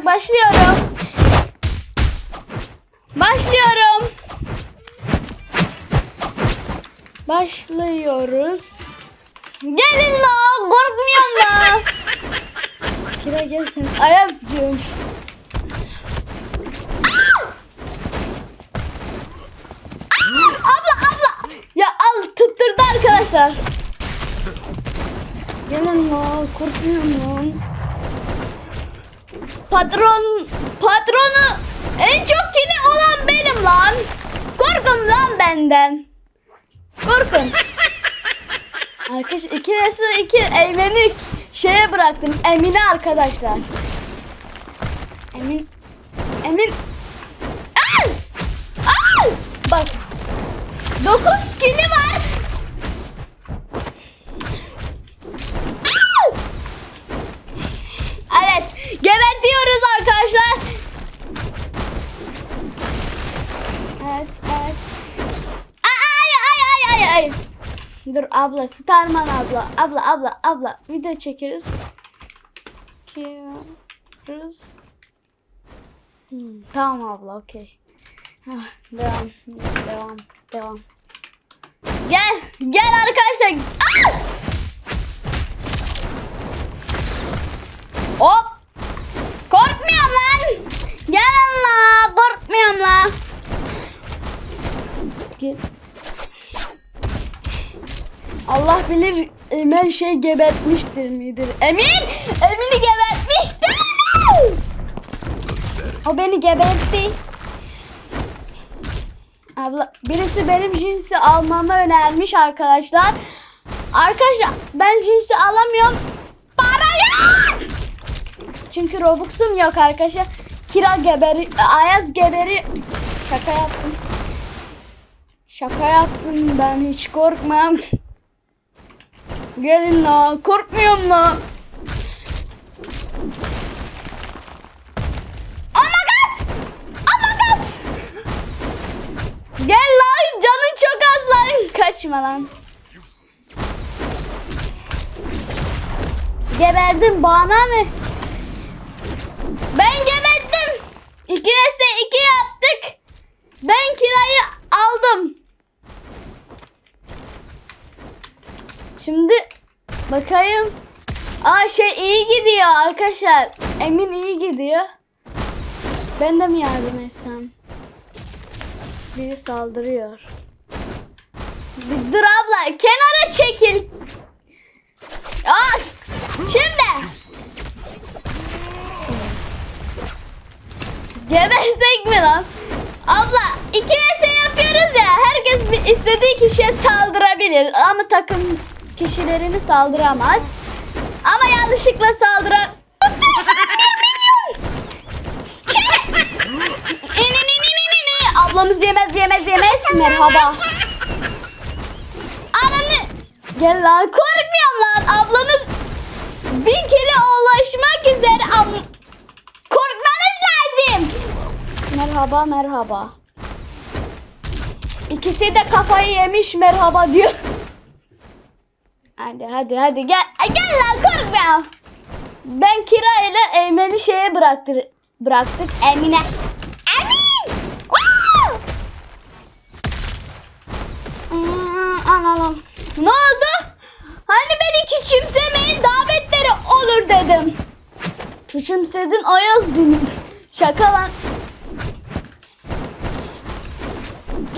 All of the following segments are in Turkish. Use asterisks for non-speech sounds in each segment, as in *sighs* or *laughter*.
olacak. Başlıyorum. Başlıyorum. Başlıyoruz. Gelin la korkmuyorum la. Kira gel sen. Ayazcığım. Abla abla. Ya al tutturdu arkadaşlar. Gelin la korkmuyorum. Patron patronu en çok kili olan benim lan. Korkun lan benden. Korkun. *laughs* Arkadaş 2 vs 2 Eymen'i şeye bıraktım. Emine arkadaşlar. Emin Emin Al! Al! Bak 9 kili var. Abla, Starman abla. Abla, abla, abla. Video çekeriz. Çekiyoruz. Hmm, tamam abla, okey. Devam, devam, devam. Gel, gel arkadaşlar. Ah! Hop. Korkmuyorum lan. Gelin la. Korkmuyorum la. Gel. Allah bilir Emin şey gebertmiştir midir? Emin! Emin'i gebertmiştir! O beni gebertti. Abla birisi benim jinsi almamı önermiş arkadaşlar. Arkadaşlar ben jinsi alamıyorum. Para yok! Çünkü Robux'um yok arkadaşlar. Kira geberi, Ayaz geberi. Şaka yaptım. Şaka yaptım ben hiç korkmam. Gelin la korkmuyorum la. Oh my god! Oh my god! Gel lan canın çok az lan. Kaçma lan. Geberdim bana ne? Ben geberdim. 2 vs 2 yaptık. Ben kirayı aldım. Şimdi bakayım. Aa şey iyi gidiyor arkadaşlar. Emin iyi gidiyor. Ben de mi yardım etsem? Biri saldırıyor. Dur abla kenara çekil. Aa, şimdi. Gebersek mi lan? Abla iki vs yapıyoruz ya. Herkes istediği kişiye saldırabilir. Ama takım kişilerini saldıramaz. Ama yanlışlıkla saldıra... Ablamız yemez yemez yemez. Merhaba. Ananı... Gel lan korkmuyorum lan. Ablanız bin kere ulaşmak üzere. Am- Korkmanız lazım. Merhaba merhaba. İkisi de kafayı yemiş merhaba diyor. Hadi hadi hadi gel. Ay, Gel lan korkma. Ben Kira ile Eymen'i şeye bıraktır, bıraktık. Emine. Emin! Hmm. Ne oldu? Hani beni küçümsemeyin davetleri olur dedim. Küçümsedin Ayaz benim. Şaka lan.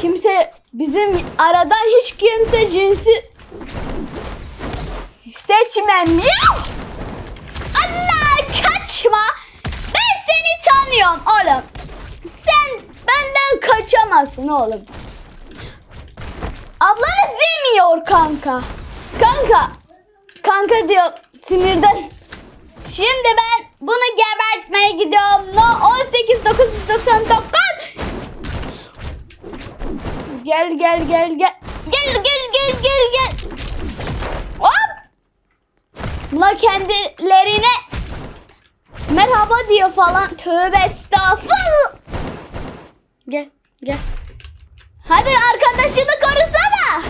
Kimse bizim aradan hiç kimse cinsi seçmem yok. Allah kaçma. Ben seni tanıyorum oğlum. Sen benden kaçamazsın oğlum. Ablanız yemiyor kanka. Kanka. Kanka diyor sinirden. Şimdi ben bunu gebertmeye gidiyorum. No 18 999. Gel gel gel gel. Gel gel gel gel gel. Bunlar kendilerine merhaba diyor falan. Tövbe estağfurullah. Gel gel. Hadi arkadaşını korusana.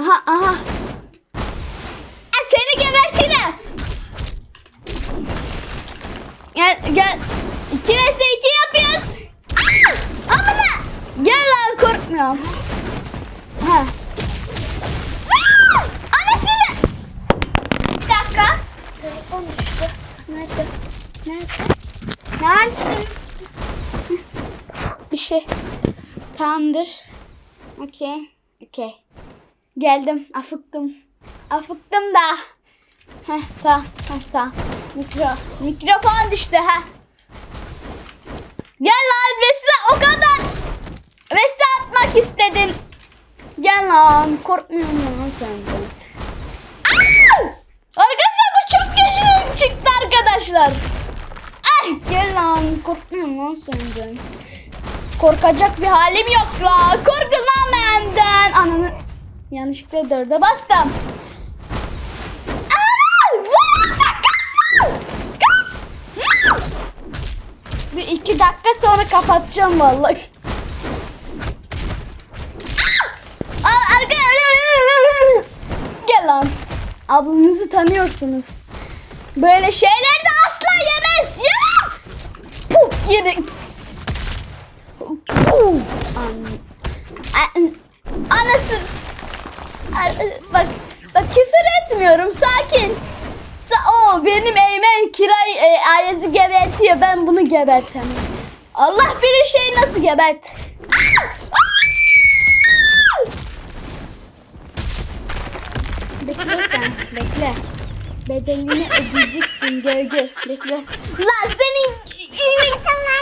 Aha aha. E seni gebertirim. Gel gel. 2 vs 2 yapıyoruz. Aa! Amına. Gel lan korkmuyorum. Şey. Tamamdır. Okey. Okey. Geldim. Afıktım. Afıktım da. Heh tamam. Heh, tamam. Mikro, mikrofon düştü ha. Gel lan ve size o kadar Vesi atmak istedin. Gel lan korkmuyorum lan senden. Arkadaşlar bu çok güçlü çıktı arkadaşlar. Ay gel lan korkmuyorum lan senden. Korkacak bir halim yok la. Korkun lan benden. Ananı yanlışlıkla dörde bastım. Gaz! Bir iki dakika sonra kapatacağım vallahi. Gel lan. Ablanızı tanıyorsunuz. Böyle şeyler de asla yemez. Yemez. Puh yedik. An... An... Anası... Bak, bak küfür etmiyorum. Sakin. Sa o benim Eymen Kiray e, Ayaz'ı gebertiyor. Ben bunu gebertemem. Allah bilir şey nasıl gebert. Aa! Aa! Bekle sen, bekle. Bedelini ödeyeceksin gölge. Bekle. Lan senin iğne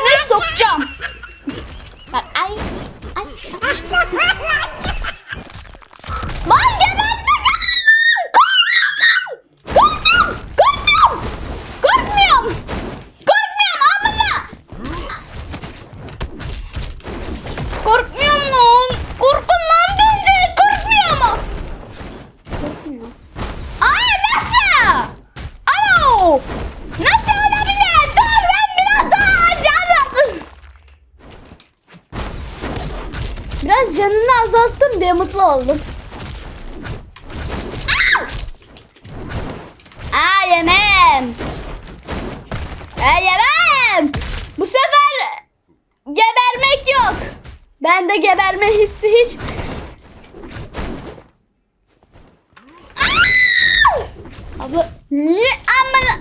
ne sokacağım. Bak. Ay. Lan *laughs* gebertme Korkmuyorum. Korkmuyorum. Korkmuyorum. Korkmuyorum amına. Korkmuyorum lan. Korkun lan benden. Korkmuyor mu? Korkmuyor. Ay nasıl? Alo. Nasıl olabilir? Dur ben biraz daha aşağıda. Biraz canını azalttım diye mutlu oldum. Aa yemem. Bu sefer gebermek yok. Bende geberme hissi hiç Abla niye amına?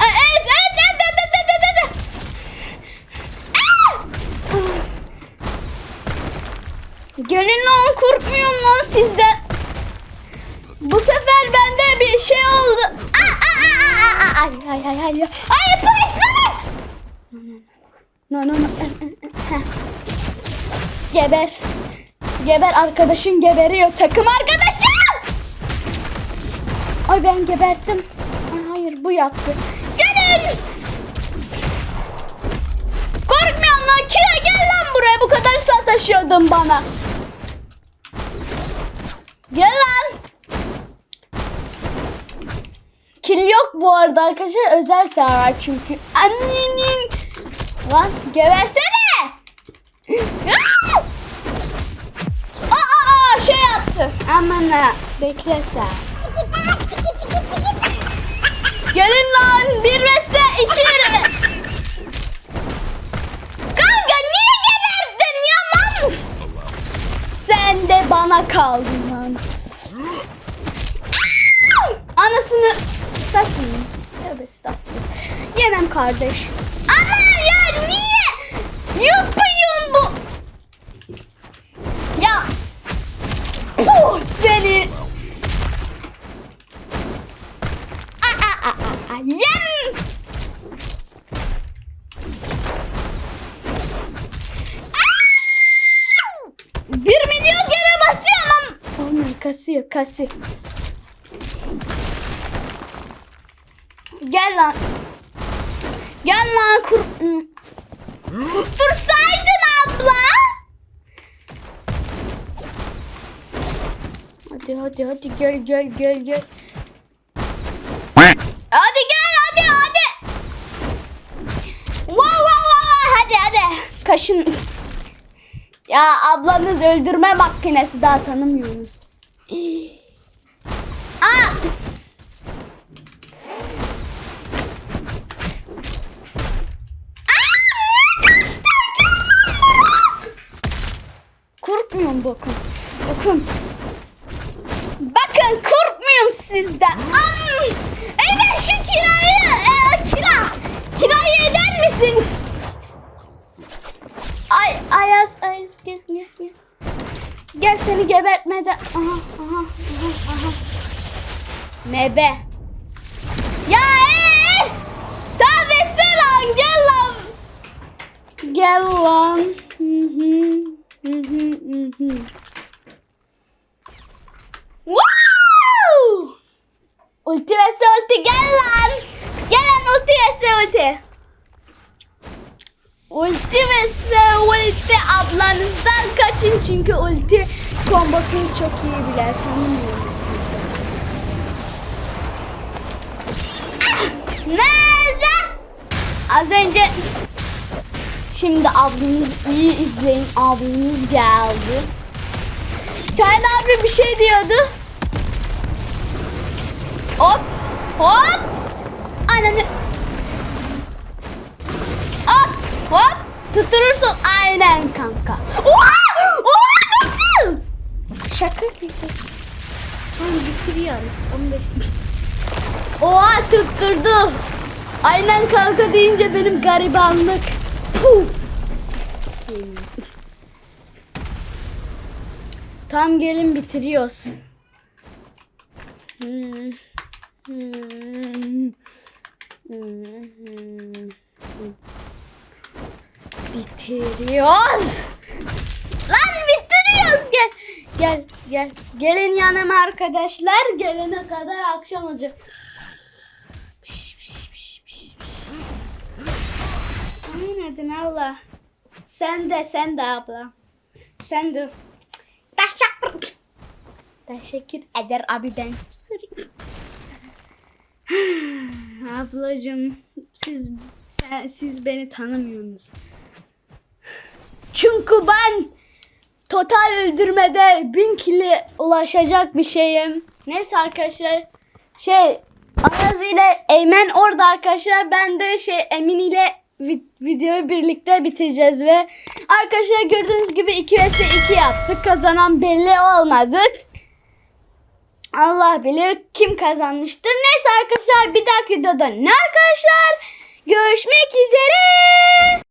Ay, Evet evet evet evet evet evet evet. Aa! Gelin lan korkmuyorum lan sizden. Bu sefer bende bir şey oldu. Aa, aa, aa, aa, aa, Ay ay ay ay. Ay polis polis. No no no. Geber. Geber arkadaşın geberiyor. Takım arkadaşım. Ay ben geberttim. Ay, hayır bu yaptı. Gelin. Korkmuyorum lan. Kira gel lan buraya. Bu kadar sataşıyordun bana. Gel lan. Kil yok bu arada arkadaşlar. Özel server çünkü. Annenin. Lan gebersene. Aa! Aa, şey yaptı. Aman ha. Bekle sen. Gelin lan bir vs iki. Kanka niye geberdin ya? Sen de bana kaldın lan. Anasını satmayayım. Tövbe estağfurullah. Yemem kardeş. Ama ya niye yapıyorsun bu? Ya. Puh seni. Aa, aa, aa, aa. Yem. Aa! Bir milyon kere basıyorum. Olmuyor kasıyor kasıyor. Gel lan. Gel lan kur... Tuttursaydın abla. Hadi hadi hadi gel gel gel gel. Hadi gel hadi hadi. Wow wow wow hadi hadi. Kaşın. Ya ablanız öldürme makinesi daha tanımıyoruz. Korkmuyorum bakın. Bakın. Bakın korkmuyorum sizden. Eymen şu kirayı e, kira. Kirayı öder misin? Ay Ayaz Ayaz gel gel gel. Gel seni gebertmeden. Aha aha aha aha. Mebe. Ya Elif! Tabii lan gel lan. Gel lan. Hı hı, hı hı. Wow! Ulti vs ulti gel lan. Gel ulti vs ulti. Ulti vs ulti ablanızdan kaçın çünkü ulti kombosunu çok iyi bilir tanımıyoruz. Ah! Nerede? Az önce Şimdi ablanız iyi izleyin. Ablanız geldi. Çayın abi bir şey diyordu. Hop hop. Ananı. Hop hop. Tutturursun aynen kanka. Oha! Oha nasıl? Şaka gibi. Tamam bitiriyoruz. 15 Oha tutturdu. Aynen kanka deyince benim garibanlık. Tam gelin bitiriyoruz. Hmm. Bitiriyoruz. Lan bitiriyoruz gel. Gel gel. Gelin yanıma arkadaşlar. Gelene kadar akşam olacak. Oynadın Allah. Sen de sen de abla. Sen de. Teşekkür. Teşekkür eder abi ben. Sorry. *sighs* Ablacığım siz sen, siz beni tanımıyorsunuz. Çünkü ben total öldürmede bin kili ulaşacak bir şeyim. Neyse arkadaşlar şey Ayaz ile Eymen orada arkadaşlar. Ben de şey Emin ile videoyu birlikte bitireceğiz ve arkadaşlar gördüğünüz gibi 2 vs 2 yaptık. Kazanan belli olmadı. Allah bilir kim kazanmıştır. Neyse arkadaşlar bir dahaki videoda ne arkadaşlar? Görüşmek üzere.